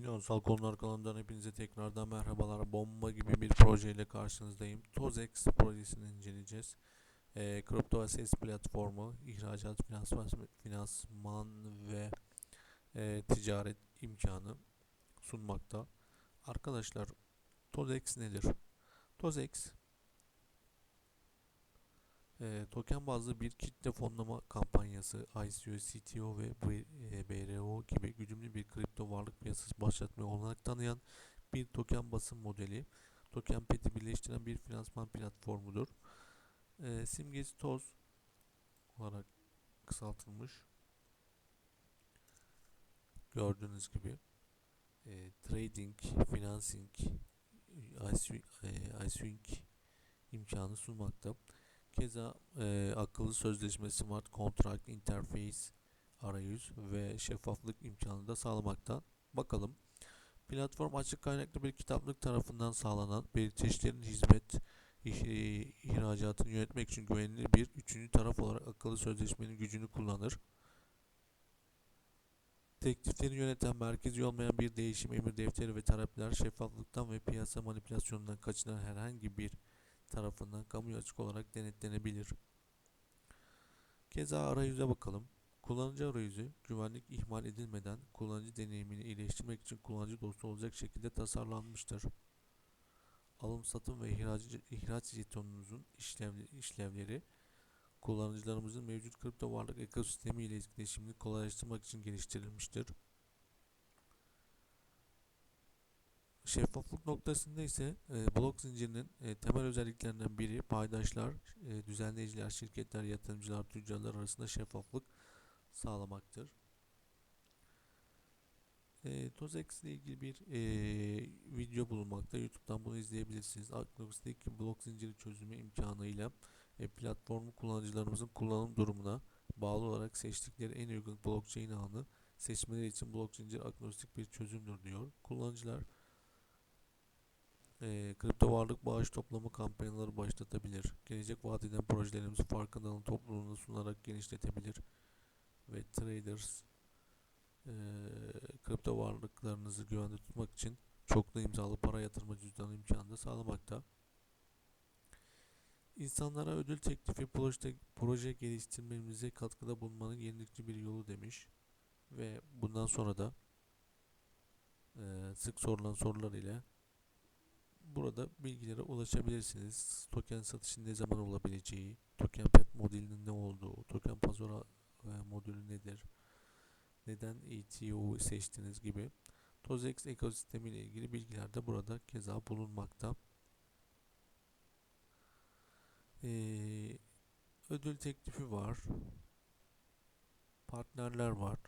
Finansal konular kanalından hepinize tekrardan merhabalar. Bomba gibi bir projeyle karşınızdayım. TOZEX projesini inceleyeceğiz. Ee, kripto ses platformu, ihracat, finansman, finansman ve e, ticaret imkanı sunmakta. Arkadaşlar TOZEX nedir? TOZEX e, token bazlı bir kitle fonlama kampanyası ICO, CTO ve B- e, BRO gibi güdümlü bir piyasası başlatmayı olanak tanıyan bir token basım modeli. Token pet'i birleştiren bir finansman platformudur. E, simgesi TOZ olarak kısaltılmış. Gördüğünüz gibi e, trading, financing, ICO, e, imkanı sunmakta. Keza e, akıllı sözleşme, smart contract, interface, arayüz ve şeffaflık imkanı da sağlamakta. Bakalım. Platform açık kaynaklı bir kitaplık tarafından sağlanan belirteçlerin hizmet e, ihracatını yönetmek için güvenilir bir üçüncü taraf olarak akıllı sözleşmenin gücünü kullanır. Teklifleri yöneten merkezi olmayan bir değişim emir defteri ve talepler şeffaflıktan ve piyasa manipülasyonundan kaçınan herhangi bir tarafından kamuya açık olarak denetlenebilir. Keza arayüze bakalım. Kullanıcı arayüzü güvenlik ihmal edilmeden kullanıcı deneyimini iyileştirmek için kullanıcı dostu olacak şekilde tasarlanmıştır. Alım satım ve ihraç, ihraç jetonunuzun işlevli, işlevleri kullanıcılarımızın mevcut kripto varlık ekosistemi ile etkileşimini kolaylaştırmak için geliştirilmiştir. Şeffaflık noktasında ise e, blok zincirinin e, temel özelliklerinden biri paydaşlar, e, düzenleyiciler, şirketler, yatırımcılar, tüccarlar arasında şeffaflık sağlamaktır. E, TOZEX ile ilgili bir e, video bulunmakta. YouTube'dan bunu izleyebilirsiniz. Aklınızdaki blok zinciri çözümü imkanıyla e, platformu kullanıcılarımızın kullanım durumuna bağlı olarak seçtikleri en uygun blockchain ağını seçmeleri için blok zincir agnostik bir çözümdür diyor. Kullanıcılar e, kripto varlık bağış toplama kampanyaları başlatabilir. Gelecek vaat eden projelerimizi farkındalığın topluluğuna sunarak genişletebilir. Ve traders e, kripto varlıklarınızı güvende tutmak için çoklu imzalı para yatırma cüzdanı imkanı da sağlamakta. İnsanlara ödül teklifi proje, proje geliştirmemize katkıda bulunmanın yenilikçi bir yolu demiş. Ve bundan sonra da e, sık sorulan sorular ile burada bilgilere ulaşabilirsiniz. Token satışın ne zaman olabileceği, token pet modelinin ne olduğu, token pazara modülü nedir, neden ETO seçtiniz gibi TOZEX ekosistemi ile ilgili bilgiler de burada keza bulunmakta. Ee, ödül teklifi var. Partnerler var.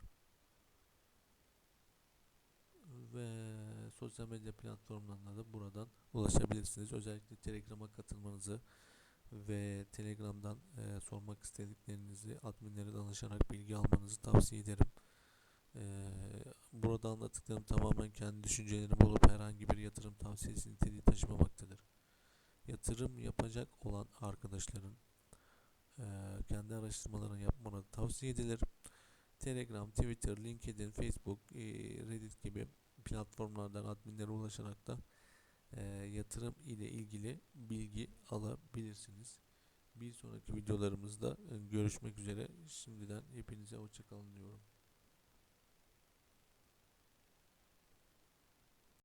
Ve sosyal medya platformlarına da buradan ulaşabilirsiniz. Özellikle Telegram'a katılmanızı ve Telegram'dan e, sormak istediklerinizi adminlere danışarak bilgi almanızı tavsiye ederim. E, burada anlattıklarım tamamen kendi düşüncelerim olup herhangi bir yatırım tavsiyesi niteliği taşımamaktadır. Yatırım yapacak olan arkadaşların e, kendi araştırmalarını yapmaları tavsiye edilir. Telegram, Twitter, LinkedIn, Facebook, e, Reddit gibi platformlardan adminlere ulaşarak da e, yatırım ile ilgili bilgi alabilirsiniz. Bir sonraki videolarımızda e, görüşmek üzere. Şimdiden hepinize hoşçakalın diyorum.